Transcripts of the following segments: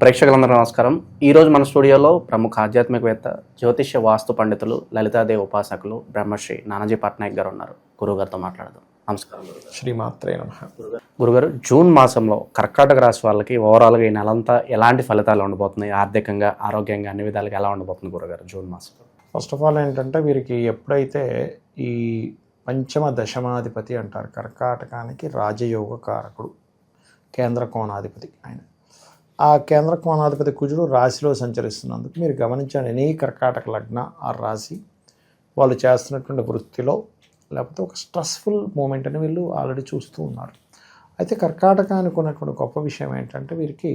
ప్రేక్షకులందరూ నమస్కారం. ఈరోజు మన స్టూడియోలో ప్రముఖ ఆధ్యాత్మికవేత్త జ్యోతిష్య వాస్తు పండితులు లలితాదేవి ఉపాసకులు బ్రహ్మశ్రీ నానాజీ పట్నాయక్ గారు ఉన్నారు. గురుగారితో మాట్లాడదాం. నమస్కారం. శ్రీమాత్రే నమ. గురుగారు జూన్ మాసంలో కర్కాటక రాశి వాళ్ళకి ఓవరాల్గా ఈ నెలంతా ఎలాంటి ఫలితాలు ఉండబోతున్నాయి? ఆర్థికంగా ఆరోగ్యంగా అన్ని విధాలుగా ఎలా ఉండబోతుంది గురుగారు జూన్ మాసం? ఫస్ట్ ఆఫ్ ఆల్ ఏంటంటే వీరికి ఎప్పుడైతే ఈ పంచమ దశమాధిపతి అంటారు కర్కాటకానికి రాజయోగ కారకుడు కేంద్ర కోణాధిపతి ఆయన. ఆ కేంద్ర కోణాధిపతి కుజుడు రాశిలో సంచరిస్తున్నందుకు మీరు గమనించండి ఎనీ కర్కాటక లగ్న ఆ రాశి వాళ్ళు చేస్తున్నటువంటి వృత్తిలో లేకపోతే ఒక స్ట్రెస్ఫుల్ మూమెంట్ అని వీళ్ళు ఆల్రెడీ చూస్తూ ఉన్నారు. అయితే కర్కాటకానికి ఉన్నటువంటి గొప్ప విషయం ఏంటంటే వీరికి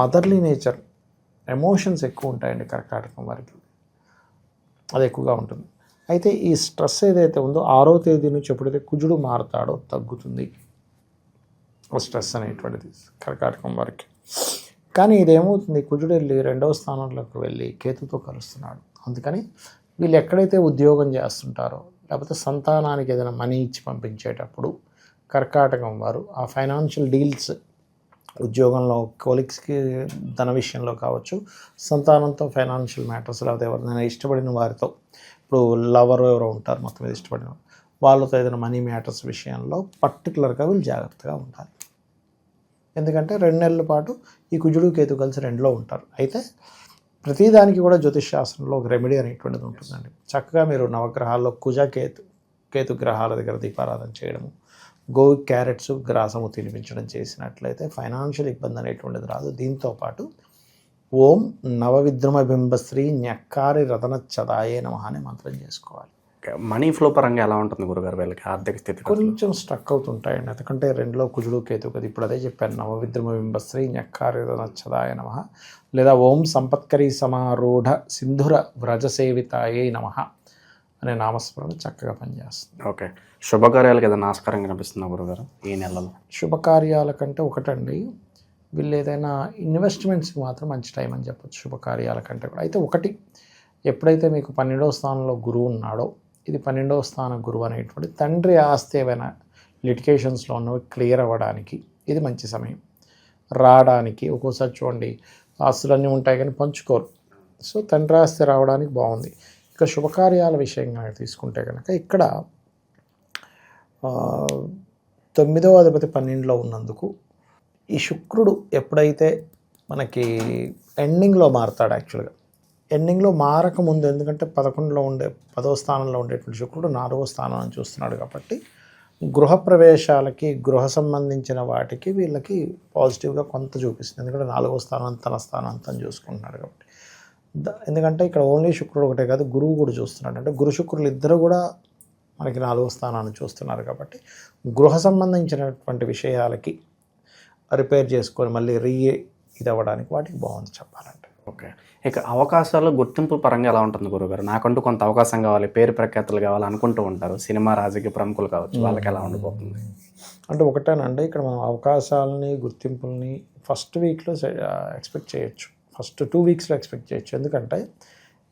మదర్లీ నేచర్ ఎమోషన్స్ ఎక్కువ ఉంటాయండి కర్కాటకం వారికి. అది ఎక్కువగా ఉంటుంది. అయితే ఈ స్ట్రెస్ ఏదైతే ఉందో ఆరో తేదీ నుంచి ఎప్పుడైతే కుజుడు మారతాడో తగ్గుతుంది. స్ట్రెస్ అనేటువంటిది కర్కాటకం వారికి. కానీ ఇదేమవుతుంది? కుజుడు వెళ్ళి రెండవ స్థానంలోకి వెళ్ళి కేతుతో కలుస్తున్నాడు. అందుకని వీళ్ళు ఎక్కడైతే ఉద్యోగం చేస్తుంటారో లేకపోతే సంతానానికి ఏదైనా మనీ ఇచ్చి పంపించేటప్పుడు కర్కాటకం వారు ఆ ఫైనాన్షియల్ డీల్స్ ఉద్యోగంలో కోలిక్స్కి ధన విషయంలో కావచ్చు సంతానంతో ఫైనాన్షియల్ మ్యాటర్స్ లేకపోతే ఎవరినైనా ఇష్టపడిన వారితో ఇప్పుడు లవర్ ఎవరో ఉంటారు మొత్తం మీద ఇష్టపడిన వాళ్ళతో ఏదైనా మనీ మ్యాటర్స్ విషయంలో పర్టికులర్గా వీళ్ళు జాగ్రత్తగా ఉండాలి. ఎందుకంటే రెండు నెలల పాటు ఈ కుజుడు కేతు కలిసి రెండులో ఉంటారు. అయితే ప్రతిదానికి కూడా జ్యోతిష్ శాస్త్రంలో ఒక రెమెడీ అనేటువంటిది ఉంటుందండి. చక్కగా మీరు నవగ్రహాల్లో కుజ కేతు కేతు గ్రహాల దగ్గర దీపారాధన చేయడము గో క్యారెట్స్ గ్రాసము తినిపించడం చేసినట్లయితే ఫైనాన్షియల్ ఇబ్బంది అనేటువంటిది రాదు. దీంతో పాటు ఓం నవవిద్రమ బింబశ్రీ న్యక్కారి రతన చదాయే నమ అనే మంత్రం చేసుకోవాలి. మనీ ఫ్లో పరంగా ఎలా ఉంటుంది గురుగారు వీళ్ళకి? ఆర్థిక స్థితి కొంచెం స్ట్రక్ అవుతుంటాయండి. ఎందుకంటే రెండులో కుజుడు కేతు కదా ఇప్పుడు అదే చెప్పాను. నవవిద్రమ బింబశ్రీ న్యక్కారి నచ్చదాయ నమ. లేదా ఓం సంపత్కరీ సమారూఢ సింధుర వ్రజసేవితాయే నమ అనే నామస్మరణ చక్కగా పనిచేస్తుంది. ఓకే. శుభకార్యాలకు ఏదైనా ఆస్కారం కనిపిస్తుందా గురుగారు ఈ నెలలో? శుభకార్యాల కంటే ఒకటండి. వీళ్ళు ఏదైనా ఇన్వెస్ట్మెంట్స్కి మాత్రం మంచి టైం అని చెప్పొచ్చు శుభకార్యాల కంటే కూడా. అయితే ఒకటి ఎప్పుడైతే మీకు పన్నెండవ స్థానంలో గురువు ఉన్నాడో ఇది పన్నెండవ స్థానం గురువు అనేటువంటి తండ్రి ఆస్తి ఏమైనా లిటికేషన్స్లో ఉన్నవి క్లియర్ అవ్వడానికి ఇది మంచి సమయం. రావడానికి ఒక్కోసారి చూడండి ఆస్తులన్నీ ఉంటాయి కానీ పంచుకోరు. సో తండ్రి ఆస్తి రావడానికి బాగుంది. ఇక శుభకార్యాల విషయం తీసుకుంటే కనుక ఇక్కడ తొమ్మిదవ అధిపతి పన్నెండులో ఉన్నందుకు ఈ శుక్రుడు ఎప్పుడైతే మనకి ఎండింగ్లో మారుతాడు యాక్చువల్గా ఎండింగ్లో మారక ముందు ఎందుకంటే పదకొండులో ఉండే పదవ స్థానంలో ఉండేటువంటి శుక్రుడు నాలుగవ స్థానాన్ని చూస్తున్నాడు కాబట్టి గృహప్రవేశాలకి గృహ సంబంధించిన వాటికి వీళ్ళకి పాజిటివ్గా కొంత చూపిస్తుంది. ఎందుకంటే నాలుగో స్థానం తన స్థానం అంతా చూసుకుంటున్నాడు కాబట్టి. ఎందుకంటే ఇక్కడ ఓన్లీ శుక్రుడు ఒకటే కాదు గురువు కూడా చూస్తున్నాడు. అంటే గురు శుక్రులు ఇద్దరు కూడా మనకి నాలుగో స్థానాన్ని చూస్తున్నారు కాబట్టి గృహ సంబంధించినటువంటి విషయాలకి రిపేర్ చేసుకొని మళ్ళీ రీ ఇది అవ్వడానికి వాటికి బాగుంది చెప్పాలంటే. ఓకే. ఇక అవకాశాలు గుర్తింపు పరంగా ఎలా ఉంటుంది గురుగారు? నాకంటూ కొంత అవకాశం కావాలి పేరు ప్రఖ్యాతులు కావాలి అనుకుంటూ ఉంటారు. సినిమా రాజకీయ ప్రముఖులు కావచ్చు వాళ్ళకి ఎలా ఉండిపోతుంది? అంటే ఒకటేనండి ఇక్కడ మనం అవకాశాలని గుర్తింపుల్ని ఫస్ట్ వీక్లో ఎక్స్పెక్ట్ చేయొచ్చు. ఫస్ట్ టూ వీక్స్లో ఎక్స్పెక్ట్ చేయొచ్చు. ఎందుకంటే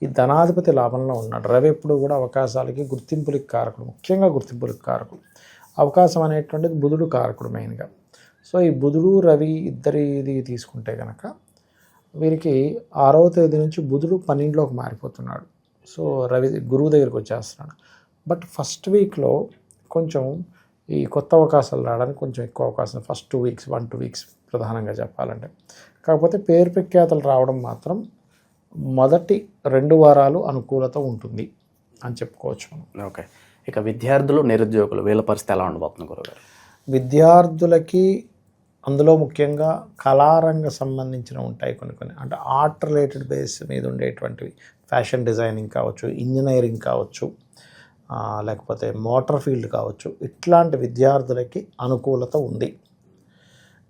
ఈ ధనాధిపతి లాభంలో ఉన్నాడు. రవి ఎప్పుడు కూడా అవకాశాలకి గుర్తింపులకి కారకుడు ముఖ్యంగా గుర్తింపులకి కారకుడు. అవకాశం అనేటువంటిది బుధుడు కారకుడు మెయిన్గా సో ఈ బుధుడు రవి ఇద్దరిది తీసుకుంటే కనుక వీరికి ఆరవ తేదీ నుంచి బుధుడు పన్నెండులోకి మారిపోతున్నాడు. సో రవి గురువు దగ్గరికి వచ్చేస్తున్నాడు. బట్ ఫస్ట్ వీక్లో కొంచెం ఈ కొత్త అవకాశాలు రావడానికి కొంచెం ఎక్కువ అవకాశం first two weeks one two weeks ప్రధానంగా చెప్పాలంటే. కాకపోతే పేరు ప్రఖ్యాతలు రావడం మాత్రం మొదటి రెండు వారాలు అనుకూలత ఉంటుంది అని చెప్పుకోవచ్చు మనం. ఓకే. ఇక విద్యార్థులు నిరుద్యోగులు వీళ్ళ పరిస్థితి ఎలా ఉండబోతుంది గురుగారు? విద్యార్థులకి అందులో ముఖ్యంగా కళారంగ సంబంధించిన ఉంటాయి కొన్ని కొన్ని. అంటే ఆర్ట్ రిలేటెడ్ బేస్ మీద ఉండేటువంటివి. ఫ్యాషన్ డిజైనింగ్ కావచ్చు ఇంజనీరింగ్ కావచ్చు లేకపోతే మోటార్ ఫీల్డ్ కావచ్చు. ఇట్లాంటి విద్యార్థులకి అనుకూలత ఉంది.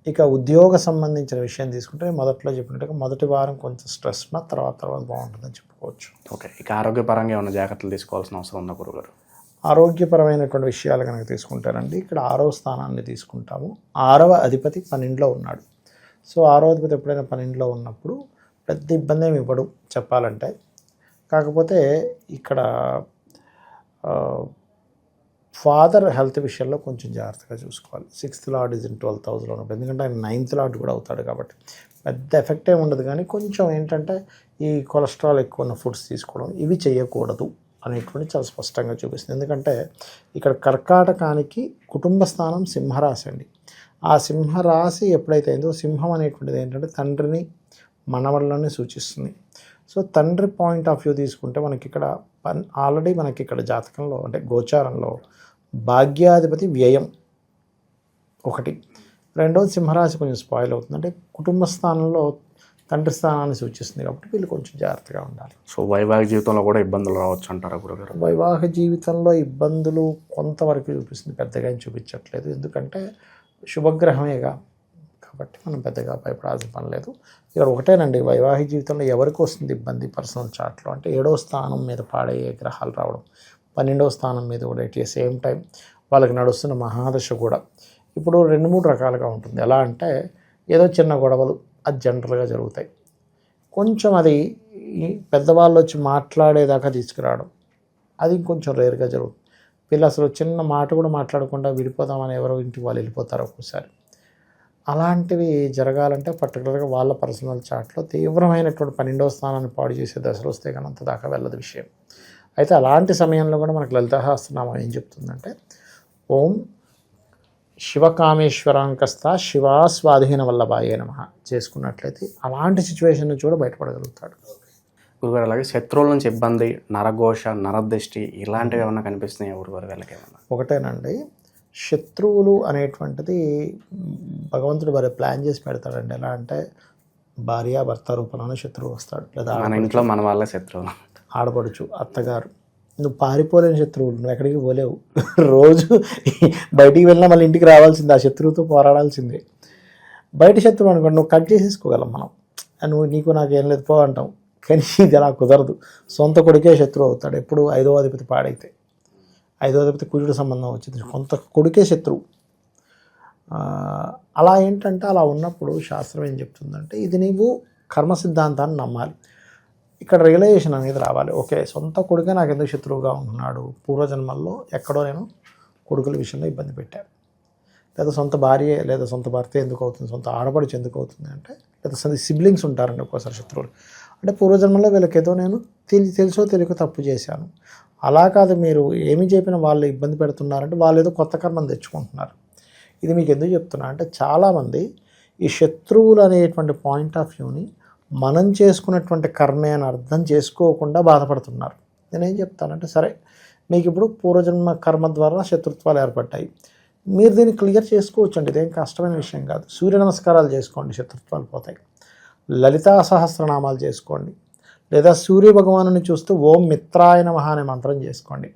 ఇక ఉద్యోగ సంబంధించిన విషయం తీసుకుంటే మొదట్లో చెప్పినట్టుగా మొదటి వారం కొంచెం స్ట్రెస్ ఉన్న తర్వాత తర్వాత బాగుంటుందని చెప్పుకోవచ్చు. ఓకే. ఇక ఆరోగ్యపరంగా ఏమైనా జాగ్రత్తలు తీసుకోవాల్సిన అవసరం ఉందా గురుగారు ఆరోగ్యపరమైనటువంటి విషయాలు కనుక తీసుకుంటారండి. ఇక్కడ ఆరవ స్థానాన్ని తీసుకుంటాము. ఆరవ అధిపతి పన్నెండులో ఉన్నాడు. సో ఆరవ అధిపతి ఎప్పుడైనా పన్నెండులో ఉన్నప్పుడు పెద్ద ఇబ్బంది ఏమి ఇవ్వడు చెప్పాలంటే. కాకపోతే ఇక్కడ ఫాదర్ హెల్త్ విషయంలో కొంచెం జాగ్రత్తగా చూసుకోవాలి. Sixth lord is in twelfth హౌస్లో ఉన్నప్పుడు. ఎందుకంటే ఆయన నైన్త్ లార్డ్ కూడా అవుతాడు కాబట్టి. పెద్ద ఎఫెక్ట్ ఏమి ఉండదు కానీ కొంచెం ఏంటంటే ఈ కొలెస్ట్రాల్ ఎక్కువ ఉన్న ఫుడ్స్ తీసుకోవడం ఇవి చేయకూడదు. అనేటువంటి చాలా స్పష్టంగా చూపిస్తుంది. ఎందుకంటే ఇక్కడ కర్కాటకానికి కుటుంబ స్థానం సింహరాశి అండి. ఆ సింహరాశి ఎప్పుడైతే అయిందో సింహం అనేటువంటిది ఏంటంటే తండ్రిని మనవళ్ళని సూచిస్తుంది. సో తండ్రి పాయింట్ ఆఫ్ వ్యూ తీసుకుంటే మనకి ఇక్కడ పన్- ఆల్రెడీ మనకి ఇక్కడ జాతకంలో అంటే గోచారంలో భాగ్యాధిపతి వ్యయం ఒకటి. రెండవది సింహరాశి కొంచెం స్పాయిల్ అవుతుంది. అంటే కుటుంబ స్థానంలో తండ్రి స్థానాన్ని సూచిస్తుంది కాబట్టి వీళ్ళు కొంచెం జాగ్రత్తగా ఉండాలి. సో వైవాహిక జీవితంలో కూడా ఇబ్బందులు రావచ్చు అంటారా గురుగారు? వైవాహిక జీవితంలో ఇబ్బందులు కొంతవరకు చూపిస్తుంది. పెద్దగా చూపించట్లేదు. ఎందుకంటే శుభగ్రహమేగా. కాబట్టి మనం పెద్దగా భయపడాల్సిన పని లేదు. ఇక్కడ ఒకటేనండి. వైవాహిక జీవితంలో ఎవరికి వస్తుంది ఇబ్బంది? పర్సనల్ చార్ట్లో అంటే ఏడో స్థానం మీద పాడయ్యే గ్రహాలు రావడం. పన్నెండవ స్థానం మీద కూడా ఎట్ సేమ్ టైం. వాళ్ళకి నడుస్తున్న మహాదశ కూడా. ఇప్పుడు రెండు మూడు రకాలుగా ఉంటుంది. ఎలా అంటే ఏదో చిన్న గొడవలు అది జనరల్గా జరుగుతాయి. కొంచెం అది పెద్దవాళ్ళు వచ్చి మాట్లాడేదాకా తీసుకురావడం. అది ఇంకొంచెం రేర్గా జరుగుతుంది. పిల్లలు అసలు చిన్న మాట కూడా మాట్లాడకుండా విడిపోదామని ఎవరో ఇంటికి వాళ్ళు వెళ్ళిపోతారు ఒక్కోసారి. అలాంటివి జరగాలంటే పర్టికులర్గా వాళ్ళ పర్సనల్ చాట్లో తీవ్రమైనటువంటి పన్నెండవ స్థానాన్ని పాడు చేసే దశలు వస్తే కానీ అంత దాకా వెళ్ళదు విషయం. అయితే అలాంటి సమయంలో కూడా మనకు లలితహాస్త్రనామం ఏం చెప్తుందంటే ఓం శివకామేశ్వరాంకస్త శివా స్వాధీన వల్లభాయే నమ చేసుకున్నట్లయితే అలాంటి సిచ్యువేషన్ నుంచి కూడా బయటపడగలుగుతాడు. గురుగారు అలాగే శత్రువుల నుంచి ఇబ్బంది నరఘోష నరదృష్టి ఇలాంటివి ఏమైనా కనిపిస్తున్నాయి గురుగారు వీళ్ళకి ఒకటేనండి శత్రువులు అనేటువంటిది భగవంతుడు మరి ప్లాన్ చేసి పెడతాడండి. ఎలా అంటే భార్య భర్త రూపంలోనే శత్రువు వస్తాడు. లేదా మన ఇంట్లో మన వాళ్ళే శత్రువులు. ఆడపడుచు అత్తగారు. నువ్వు పారిపోలేని శత్రువులు నువ్వు ఎక్కడికి పోలేవు. రోజు బయటికి వెళ్ళినా మళ్ళీ ఇంటికి రావాల్సిందే ఆ శత్రువుతో పోరాడాల్సిందే. బయట శత్రువు అనుకోండి నువ్వు కట్ చేసేసుకోగలం మనం. నువ్వు నీకు నాకు ఏం లేదు పో అంటాం. కానీ ఇది అలా కుదరదు. సొంత కొడుకే శత్రువు అవుతాడు ఎప్పుడు ఐదో అధిపతి పాడైతే. ఐదో అధిపతి కుజుడు సంబంధం వచ్చింది. కొంత కొడుకే శత్రువు. అలా ఏంటంటే అలా ఉన్నప్పుడు శాస్త్రం ఏం చెప్తుందంటే ఇది నీవు కర్మ సిద్ధాంతాన్ని నమ్మాలి. ఇక్కడ రియలైజేషన్ అనేది రావాలి. ఓకే సొంత కొడుకే నాకు ఎందుకు శత్రువుగా ఉంటున్నాడు? పూర్వజన్మల్లో ఎక్కడో నేను కొడుకుల విషయంలో ఇబ్బంది పెట్టాను. లేదా సొంత భార్య లేదా సొంత భర్త ఎందుకు అవుతుంది? సొంత ఆడపడుచు ఎందుకు అవుతుంది అంటే లేదా సొంత సిబ్లింగ్స్ ఉంటారండి ఒక్కోసారి శత్రువులు. అంటే పూర్వజన్మలో వీళ్ళకి ఏదో నేను తెలి తెలుసో తెలియక తప్పు చేశాను. అలా కాదు మీరు ఏమి చెప్పినా వాళ్ళు ఇబ్బంది పెడుతున్నారంటే వాళ్ళు ఏదో కొత్త కర్మను తెచ్చుకుంటున్నారు. ఇది మీకు ఎందుకు చెప్తున్నా అంటే చాలామంది ఈ శత్రువులు అనేటువంటి పాయింట్ ఆఫ్ వ్యూని మనం చేసుకున్నటువంటి కర్మే అని అర్థం చేసుకోకుండా బాధపడుతున్నారు. నేనేం చెప్తానంటే సరే మీకు ఇప్పుడు పూర్వజన్మ కర్మ ద్వారా శత్రుత్వాలు ఏర్పడ్డాయి. మీరు దీన్ని క్లియర్ చేసుకోవచ్చు అండి ఇదేం కష్టమైన విషయం కాదు. సూర్య నమస్కారాలు చేసుకోండి శత్రుత్వాలు పోతాయి. లలితా సహస్రనామాలు చేసుకోండి. లేదా సూర్య భగవానుని చూస్తూ ఓం మిత్రాయ నమహ అనే మంత్రం చేసుకోండి.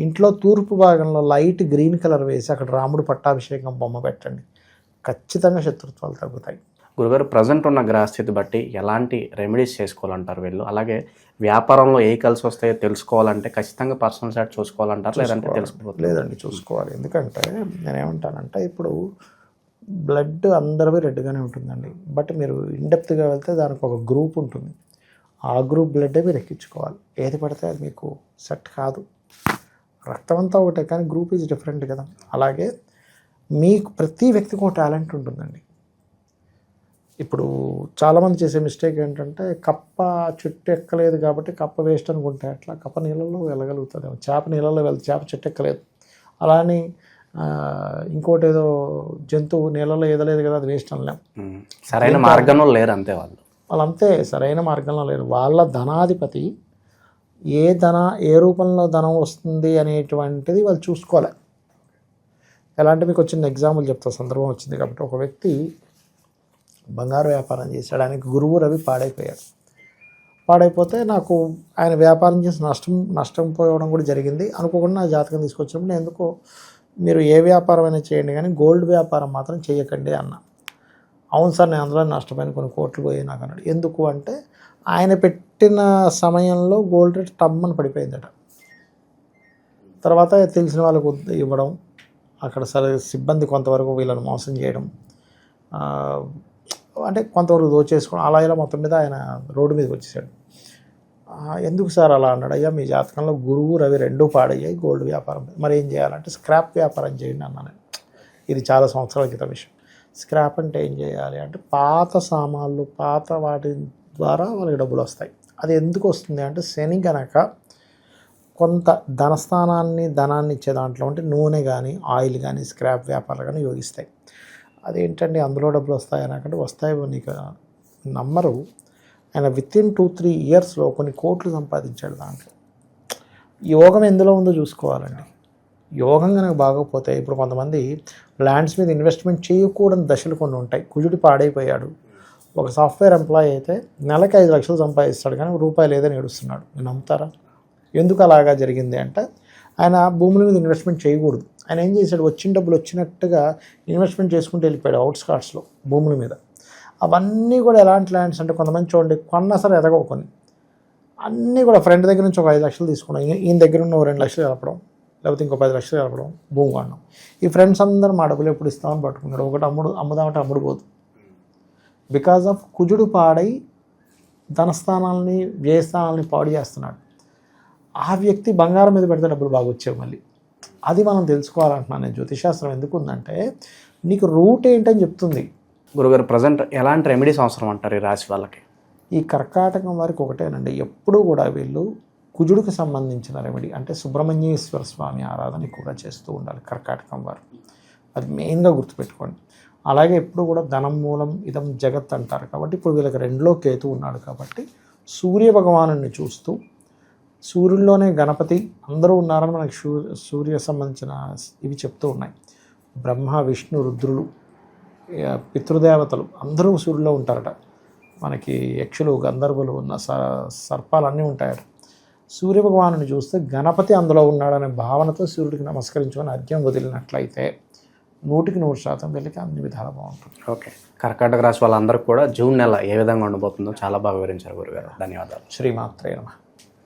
ఇంట్లో తూర్పు భాగంలో లైట్ గ్రీన్ కలర్ వేసి అక్కడ రాముడు పట్టాభిషేకం బొమ్మ పెట్టండి. ఖచ్చితంగా శత్రుత్వాలు తగ్గుతాయి. గురుగారు ప్రజెంట్ ఉన్న గ్రహస్థితి బట్టి ఎలాంటి రెమెడీస్ చేసుకోవాలంటారు వీళ్ళు? అలాగే వ్యాపారంలో ఏ కలిసి వస్తాయో తెలుసుకోవాలంటే ఖచ్చితంగా పర్సనల్ సైడ్ చూసుకోవాలంటారు? లేదంటే తెలుసుకోవద్దు లేదండి చూసుకోవాలి. ఎందుకంటే నేనేమంటానంటే ఇప్పుడు బ్లడ్ అందరివి రెడ్గానే ఉంటుందండి. బట్ మీరు ఇండెప్త్గా వెళ్తే దానికి ఒక గ్రూప్ ఉంటుంది. ఆ గ్రూప్ బ్లడ్డే మీరు ఎక్కించుకోవాలి. ఏది పడితే అది మీకు సెట్ కాదు. రక్తం అంతా ఒకటే కానీ గ్రూప్ ఈజ్ డిఫరెంట్ కదా. అలాగే మీకు ప్రతి వ్యక్తికి ఒక టాలెంట్ ఉంటుందండి. ఇప్పుడు చాలామంది చేసే మిస్టేక్ ఏంటంటే కప్ప చెట్టు ఎక్కలేదు కాబట్టి కప్ప వేస్ట్ అనుకుంటే అట్లా కప్ప నీళ్ళలో వెళ్ళగలుగుతుంది చేప నీళ్ళలో వెళ్తే చేప చెట్టు ఎక్కలేదు. అలా అని ఇంకోటి ఏదో జంతువు నీళ్ళలో ఎదలేదు కదా అది వేస్ట్ అనలేం. సరైన మార్గంలో లేరు అంతే వాళ్ళు. వాళ్ళంతే సరైన మార్గంలో లేరు. వాళ్ళ ధనాధిపతి ఏ ధన ఏ రూపంలో ధనం వస్తుంది అనేటువంటిది వాళ్ళు చూసుకోవాలి. ఎలా అంటే మీకు వచ్చిన ఎగ్జాంపుల్ చెప్తా సందర్భం వచ్చింది కాబట్టి. ఒక వ్యక్తి బంగారు వ్యాపారం చేశాడు ఆయనకి గురువు రవి పాడైపోయాడు. పాడైపోతే నాకు ఆయన వ్యాపారం చేసి నష్టం నష్టం పోవడం కూడా జరిగింది. అనుకోకుండా నా జాతకం తీసుకొచ్చినప్పుడు నేను ఎందుకో మీరు ఏ వ్యాపారం అయినా చేయండి కానీ గోల్డ్ వ్యాపారం మాత్రం చేయకండి అన్న. అవును సార్ నేను అందులో నష్టపోయిన కొన్ని కోట్లు పోయి నాకు అన్నాడు. ఎందుకు అంటే ఆయన పెట్టిన సమయంలో గోల్డ్ రేట్ టమ్మని పడిపోయిందట. తర్వాత తెలిసిన వాళ్ళకు ఇవ్వడం అక్కడ సరే సిబ్బంది కొంతవరకు వీళ్ళని మోసం చేయడం అంటే కొంతవరకు దోచేసుకోవడం అలా ఇలా మొత్తం మీద ఆయన రోడ్డు మీదకి వచ్చేసాడు. ఎందుకు సార్ అలా అన్నాడు? అయ్యా మీ జాతకంలో గురువు రవి రెండూ పాడయ్యాయి గోల్డ్ వ్యాపారం. మరి ఏం చేయాలంటే స్క్రాప్ వ్యాపారం చేయండి అన్నాను. ఇది చాలా సంవత్సరాల క్రితం విషయం. స్క్రాప్ అంటే ఏం చేయాలి అంటే పాత సామాన్లు పాత వాటి ద్వారా వాళ్ళకి డబ్బులు వస్తాయి. అది ఎందుకు వస్తుంది అంటే శని గనక కొంత ధనస్థానాన్ని ధనాన్ని ఇచ్చే దాంట్లో అంటే నూనె కానీ ఆయిల్ కానీ స్క్రాప్ వ్యాపారాలు కానీ యోగిస్తాయి అదేంటండి? అందులో డబ్బులు వస్తాయి? అనకంటే వస్తాయి నీకు. నమ్మరు. ఆయన విత్ ఇన్ టూ త్రీ ఇయర్స్లో కొన్ని కోట్లు సంపాదించాడు దాంట్లో. యోగం ఎందులో ఉందో చూసుకోవాలండి. యోగం కనుక బాగోకపోతే ఇప్పుడు కొంతమంది ల్యాండ్స్ మీద ఇన్వెస్ట్మెంట్ చేయకూడని దశలు కొన్ని ఉంటాయి. కుజుడి పాడైపోయాడు. ఒక సాఫ్ట్వేర్ ఎంప్లాయీ అయితే నెలకి ఐదు లక్షలు సంపాదిస్తాడు కానీ రూపాయి లేదని ఏడుస్తున్నాడు. నమ్ముతారా? ఎందుకు అలాగా జరిగింది అంటే ఆయన భూముల మీద ఇన్వెస్ట్మెంట్ చేయకూడదు. ఆయన ఏం చేశాడు? వచ్చిన డబ్బులు వచ్చినట్టుగా ఇన్వెస్ట్మెంట్ చేసుకుంటూ వెళ్ళిపోయాడు అవుట్స్కాట్స్లో భూముల మీద. అవన్నీ కూడా ఎలాంటి ల్యాండ్స్ అంటే కొంతమంది చూడండి కొన్న సరే ఎదగవు కొన్ని. అన్నీ కూడా ఫ్రెండ్ దగ్గర నుంచి ఒక ఐదు లక్షలు తీసుకున్నాం. ఈ- ఈయన దగ్గర ఉన్న ఓ రెండు లక్షలు కలపడం లేకపోతే ఇంకో పది లక్షలు కలపడం భూమి కొనడం ఈ ఫ్రెండ్స్ అందరూ మా డబ్బులు ఎప్పుడు ఇస్తామని పట్టుకున్నాడు. ఒకటి అమ్ముడు అమ్ముదామంటే అమ్ముడు పోదు. బికాజ్ ఆఫ్ కుజుడు పాడై ధనస్థానాలని వ్యయస్థానాలని పాడు చేస్తున్నాడు. ఆ వ్యక్తి బంగారం మీద పెడితే డబ్బులు బాగా వచ్చేవి మళ్ళీ. అది మనం తెలుసుకోవాలంటున్నాను నేను. జ్యోతిశాస్త్రం ఎందుకు ఉందంటే నీకు రూట్ ఏంటని చెప్తుంది. గురుగారు ప్రజెంట్ ఎలాంటి రెమెడీస్ అవసరం అంటారు ఈ రాశి వాళ్ళకి? ఈ కర్కాటకం వారికి ఒకటేనండి. ఎప్పుడూ కూడా వీళ్ళు కుజుడికి సంబంధించిన రెమెడీ అంటే సుబ్రహ్మణ్యేశ్వర స్వామి ఆరాధన ఎక్కువగా చేస్తూ ఉండాలి కర్కాటకం వారు. అది మెయిన్గా గుర్తుపెట్టుకోండి. అలాగే ఎప్పుడు కూడా ధనం మూలం ఇదం జగత్ అంటారు కాబట్టి ఇప్పుడు వీళ్ళకి రెండులో కేతు ఉన్నాడు కాబట్టి సూర్య భగవాను చూస్తూ సూర్యుల్లోనే గణపతి అందరూ ఉన్నారని మనకి సూర్య సంబంధించిన ఇవి చెప్తూ ఉన్నాయి. బ్రహ్మ విష్ణు రుద్రులు పితృదేవతలు అందరూ సూర్యులో ఉంటారట. మనకి యక్షులు గంధర్వులు ఉన్న స సర్పాలు అన్నీ ఉంటాయట. సూర్య భగవాను చూస్తే గణపతి అందులో ఉన్నాడనే భావనతో సూర్యుడికి నమస్కరించుకొని అర్ఘ్యం వదిలినట్లయితే నూటికి నూరు శాతం వీళ్ళకి అన్ని విధాలు బాగుంటుంది. ఓకే. కర్కాటక రాశి వాళ్ళందరికీ కూడా జూన్ నెల ఏ విధంగా ఉండబోతుందో చాలా బాగా వివరించారు గురుగారు. ధన్యవాదాలు. శ్రీమాత్రే నమ.